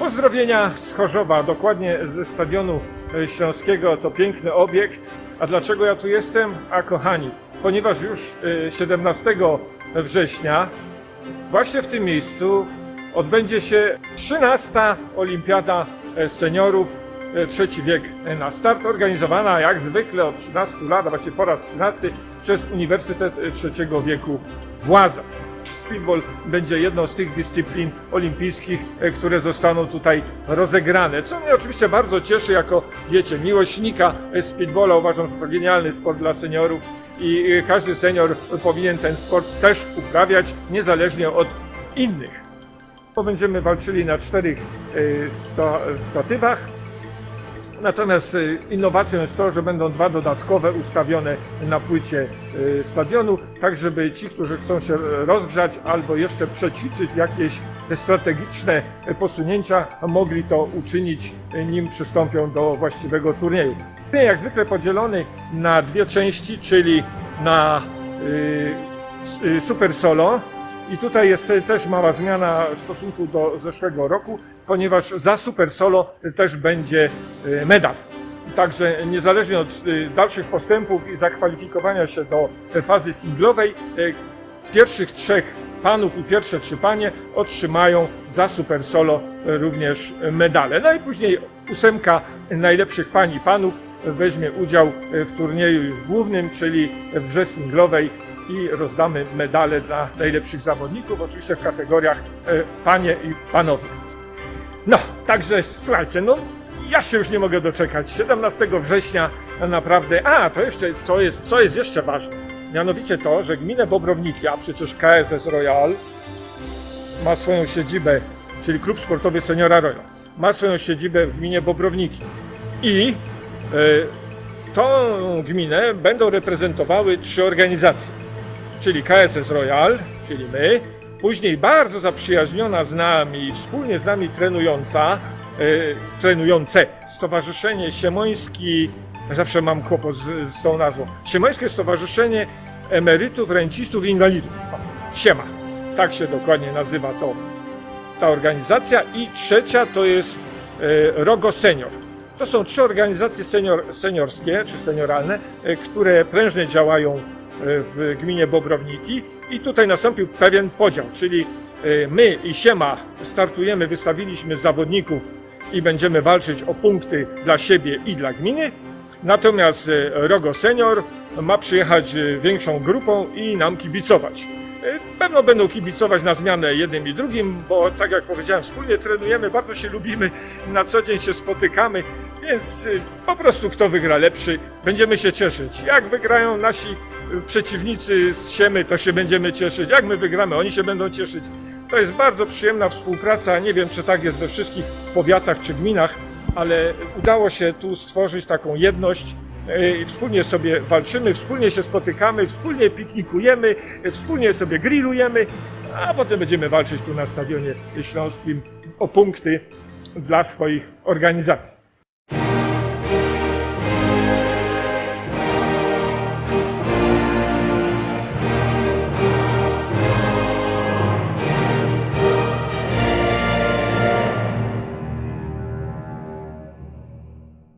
Pozdrowienia z Chorzowa, dokładnie ze Stadionu e, Śląskiego. To piękny obiekt. A dlaczego ja tu jestem? A kochani, ponieważ już e, 17 września właśnie w tym miejscu odbędzie się 13. Olimpiada e, Seniorów e, Trzeci Wiek na start, organizowana jak zwykle od 13 lat, a właśnie po raz 13 przez Uniwersytet e, Trzeciego Wieku w. Speedball będzie jedną z tych dyscyplin olimpijskich, e, które zostaną tutaj rozegrane. Co mnie oczywiście bardzo cieszy jako, wiecie, miłośnika speedballa. Uważam, że to genialny sport dla seniorów i e, każdy senior powinien ten sport też uprawiać, niezależnie od innych. Bo Będziemy walczyli na czterech e, sta, statywach. Natomiast y, innowacją jest to, że będą dwa dodatkowe ustawione na płycie y, stadionu, tak żeby ci, którzy chcą się e, rozgrzać albo jeszcze przećwiczyć jakieś strategiczne e, posunięcia, mogli to uczynić, e, nim przystąpią do właściwego turnieju. Turniej jak zwykle podzielony na dwie części, czyli na y, Super Solo, i tutaj jest e, też mała zmiana w stosunku do zeszłego roku, ponieważ za Super Solo też będzie e, medal. Także niezależnie od e, dalszych postępów i zakwalifikowania się do fazy singlowej, e, pierwszych trzech panów i pierwsze trzy panie otrzymają za Super Solo również medale. No i później ósemka najlepszych pań i panów weźmie udział w turnieju głównym, czyli w grze singlowej i rozdamy medale dla najlepszych zawodników, oczywiście w kategoriach e, panie i panowie. No, także słuchajcie, no ja się już nie mogę doczekać. 17 września naprawdę. A, to jeszcze to jest, co jest jeszcze ważne. Mianowicie to, że gminę Bobrowniki, a przecież KSS Royal ma swoją siedzibę, czyli klub sportowy Seniora Royal, ma swoją siedzibę w gminie Bobrowniki. I e, tą gminę będą reprezentowały trzy organizacje czyli KSS Royal, czyli my, później bardzo zaprzyjaźniona z nami wspólnie z nami trenująca, e, trenujące Stowarzyszenie Siemoński, zawsze mam kłopot z, z tą nazwą, Siemońskie Stowarzyszenie Emerytów, Rencistów i Inwalidów. Siema, tak się dokładnie nazywa to, ta organizacja. I trzecia to jest e, Rogo Senior. To są trzy organizacje senior, seniorskie czy senioralne, e, które prężnie działają e, w gminie Bobrowniki. I tutaj nastąpił pewien podział, czyli e, my i Siema startujemy, wystawiliśmy zawodników i będziemy walczyć o punkty dla siebie i dla gminy, natomiast e, Rogo Senior ma przyjechać e, większą grupą i nam kibicować. E, Pewno będą kibicować na zmianę jednym i drugim, bo tak jak powiedziałem, wspólnie trenujemy, bardzo się lubimy, na co dzień się spotykamy, więc po prostu kto wygra lepszy, będziemy się cieszyć. Jak wygrają nasi przeciwnicy z Siemy, to się będziemy cieszyć. Jak my wygramy, oni się będą cieszyć. To jest bardzo przyjemna współpraca. Nie wiem, czy tak jest we wszystkich powiatach czy gminach, ale udało się tu stworzyć taką jedność. y, Wspólnie sobie walczymy, wspólnie się spotykamy, wspólnie piknikujemy, y, wspólnie sobie grillujemy, a potem będziemy walczyć tu na Stadionie Śląskim o punkty dla swoich organizacji.